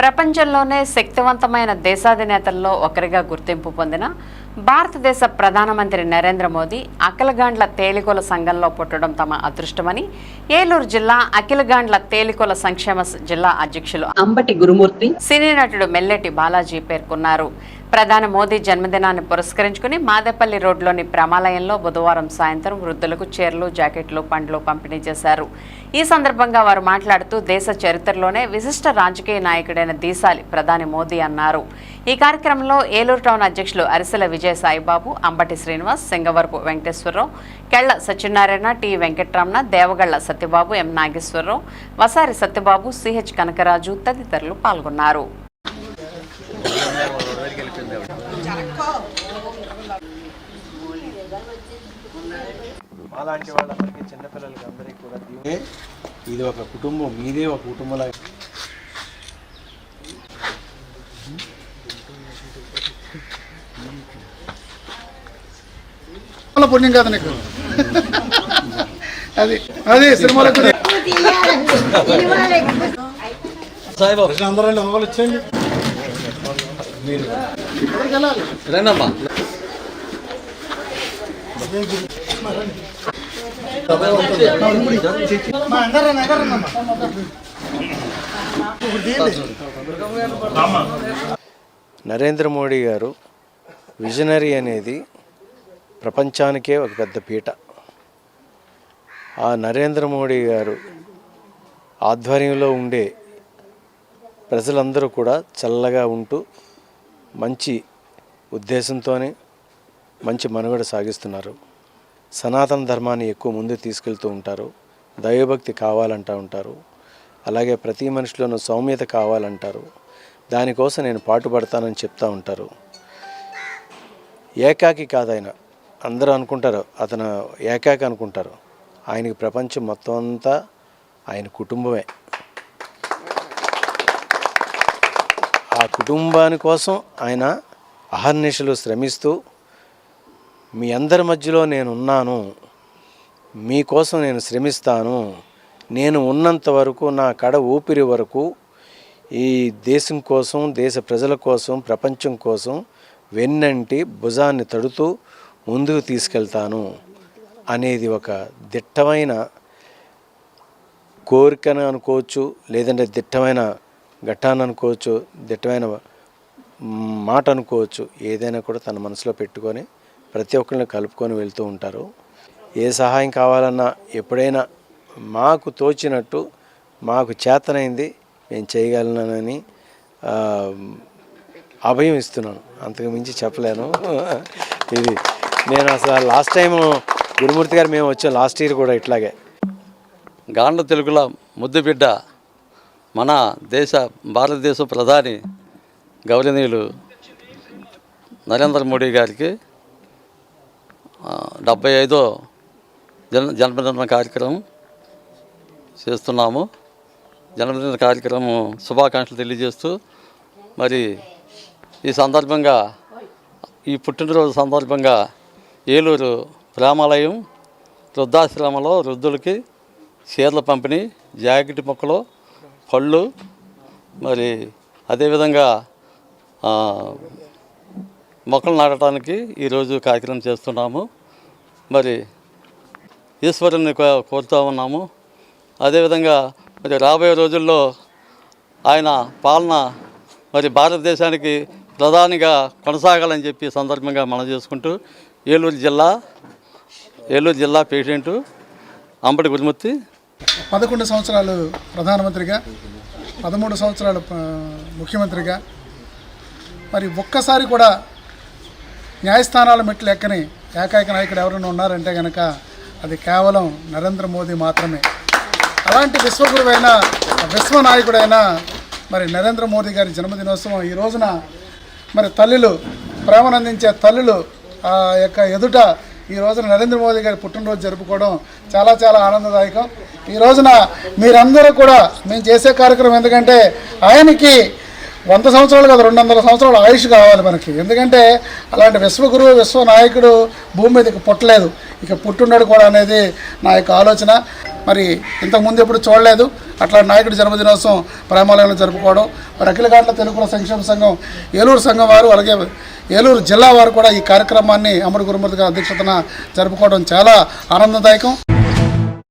ప్రపంచంలోనే శక్తివంతమైన దేశాధినేతల్లో ఒకరిగా గుర్తింపు పొందిన భారతదేశ ప్రధానమంత్రి నరేంద్ర మోదీ అఖిలగాండ్ల తేలికల సంఘంలో పుట్టడం తమ అదృష్టమని ఏలూరు జిల్లా అఖిలగాండ్ల తేలికల సంక్షేమ జిల్లా అధ్యక్షులు అంబటి గురుమూర్తి సినీ నటుడు మెల్లెటి బాలాజీ పేర్కొన్నారు. ప్రధాని మోదీ జన్మదినాన్ని పురస్కరించుకుని మాదేపల్లి రోడ్లోని ప్రమాలయంలో బుధవారం సాయంత్రం వృద్ధులకు చీరలు జాకెట్లు పండ్లు పంపిణీ చేశారు. ఈ సందర్భంగా వారు మాట్లాడుతూ దేశ చరిత్రలోనే విశిష్ట రాజకీయ నాయకుడైన దీశాలి ప్రధాని మోదీ అన్నారు. ఈ కార్యక్రమంలో ఏలూరు టౌన్ అధ్యక్షులు Arisela Vijaya Saibabu Ambati Srinivas Singavarapu Venkateswararao Kella Satyanarayana T Venkataramana Devagalla Satyababu M Nageswararao Vasari Satyababu C H Kanakaraju తదితరులు పాల్గొన్నారు. అలాంటి వాళ్ళందరికీ చిన్నపిల్లలకి అందరికీ కూడా. ఇది ఒక కుటుంబం మీదే ఒక కుటుంబంలా పుణ్యం కాదు నీకు. అది అది సినిమాలో కూడా అందరూ లోపల ఇచ్చేయండి. నరేంద్ర మోడీ గారు విజనరీ అనేది ప్రపంచానికే ఒక పెద్ద పీట. ఆ నరేంద్ర మోడీ గారు ఆధ్వర్యంలో ఉండే ప్రజలందరూ కూడా చల్లగా ఉంటూ మంచి ఉద్దేశంతోనే మంచి మనుగడ సాగిస్తున్నారు. సనాతన ధర్మాన్ని ఎక్కువ ముందు తీసుకెళ్తూ ఉంటారు. దైవభక్తి కావాలంటూ ఉంటారు. అలాగే ప్రతి మనిషిలోనూ సౌమ్యత కావాలంటారు. దానికోసం నేను పాటుపడతానని చెప్తూ ఉంటారు. ఏకాకి కాదు అందరూ అనుకుంటారు అతను ఏకాకి అనుకుంటారు. ఆయనకి ప్రపంచం మొత్తం అంతా ఆయన కుటుంబమే. ఆ కుటుంబాని కోసం ఆయన అహర్నిశలు శ్రమిస్తూ మీ అందరి మధ్యలో నేను ఉన్నాను మీకోసం నేను శ్రమిస్తాను. నేను ఉన్నంత వరకు నా కడ ఊపిరి వరకు ఈ దేశం కోసం దేశ ప్రజల కోసం ప్రపంచం కోసం వెన్నంటి భుజాన్ని తడుతూ ముందుకు తీసుకెళ్తాను అనేది ఒక దిట్టమైన కోరికను అనుకోవచ్చు లేదంటే దిట్టమైన ఘట్టాన్ని అనుకోవచ్చు దిట్టమైన మాట అనుకోవచ్చు ఏదైనా కూడా తన మనసులో పెట్టుకొని ప్రతి ఒక్కరిని కలుపుకొని వెళ్తూ ఉంటారు. ఏ సహాయం కావాలన్నా ఎప్పుడైనా మాకు తోచినట్టు మాకు చేతనైంది నేను చేయగలనని అభయం ఇస్తున్నాను. అంతకు మించి చెప్పలేను. ఇది నేను అసలు లాస్ట్ టైం గురుమూర్తి గారు మేము వచ్చాం లాస్ట్ ఇయర్ కూడా ఇట్లాగే. గాండ్ల తెలుగుల ముద్దుబిడ్డ మన దేశ భారతదేశ ప్రధాని గౌరవనీయులు నరేంద్ర మోడీ గారికి డెబ్బై ఐదో జన్మ జన్మదిన కార్యక్రమం చేస్తున్నాము. జన్మదిన కార్యక్రమం శుభాకాంక్షలు తెలియజేస్తూ మరి ఈ సందర్భంగా ఈ పుట్టినరోజు సందర్భంగా ఏలూరు ప్రేమాలయం వృద్ధాశ్రమంలో వృద్ధులకి చీరల పంపిణీ జాకెట్ మొక్కలు పళ్ళు మరి అదేవిధంగా మొక్కలు నాటడానికి ఈరోజు కార్యక్రమం చేస్తున్నాము. మరి ఈశ్వరుని కోరుతూ ఉన్నాము. అదేవిధంగా మరి రాబోయే రోజుల్లో ఆయన పాలన మరి భారతదేశానికి ప్రధానిగా కొనసాగాలని చెప్పి సందర్భంగా మనం చేసుకుంటూ ఏలూరు జిల్లా ఏలూరు జిల్లా పేషెంటు అంబటి గురుమూర్తి పదకొండు సంవత్సరాలు ప్రధానమంత్రిగా పదమూడు సంవత్సరాలు ముఖ్యమంత్రిగా. మరి ఒక్కసారి కూడా న్యాయస్థానాల మెట్లు ఎక్కని ఏకైక నాయకుడు ఎవరైనా ఉన్నారంటే కనుక అది కేవలం నరేంద్ర మోదీ మాత్రమే. అలాంటి విశ్వగురువైన విశ్వ నాయకుడైన మరి నరేంద్ర మోదీ గారి జన్మదినోత్సవం ఈ రోజున మరి తల్లులు ప్రేమనందించే తల్లులు ఆ యొక్క ఎదుట ఈ రోజున నరేంద్ర మోదీ గారి పుట్టినరోజు జరుపుకోవడం చాలా చాలా ఆనందదాయకం. ఈ రోజున మీరందరూ కూడా మేము చేసే కార్యక్రమం ఎందుకంటే ఆయనకి వంద సంవత్సరాలు కాదు రెండు వందల సంవత్సరాలు ఆయుష్ కావాలి మనకి. ఎందుకంటే అలాంటి విశ్వగురువు విశ్వనాయకుడు భూమి మీదకి పుట్టలేదు. ఇక పుట్టున్నాడు కూడా అనేది నా యొక్క ఆలోచన. మరి ఇంతకుముందు ఎప్పుడు చూడలేదు. అట్లా నాయకుడి జన్మదినోత్సవం ప్రేమాలయంలో జరుపుకోవడం. మరి అఖిలగాండ్ల తెలుగుల సంక్షేమ సంఘం ఏలూరు సంఘం వారు అలాగే ఏలూరు జిల్లా వారు కూడా ఈ కార్యక్రమాన్ని అమరు గురుమూర్తి గారి అధ్యక్షతన జరుపుకోవడం చాలా ఆనందదాయకం.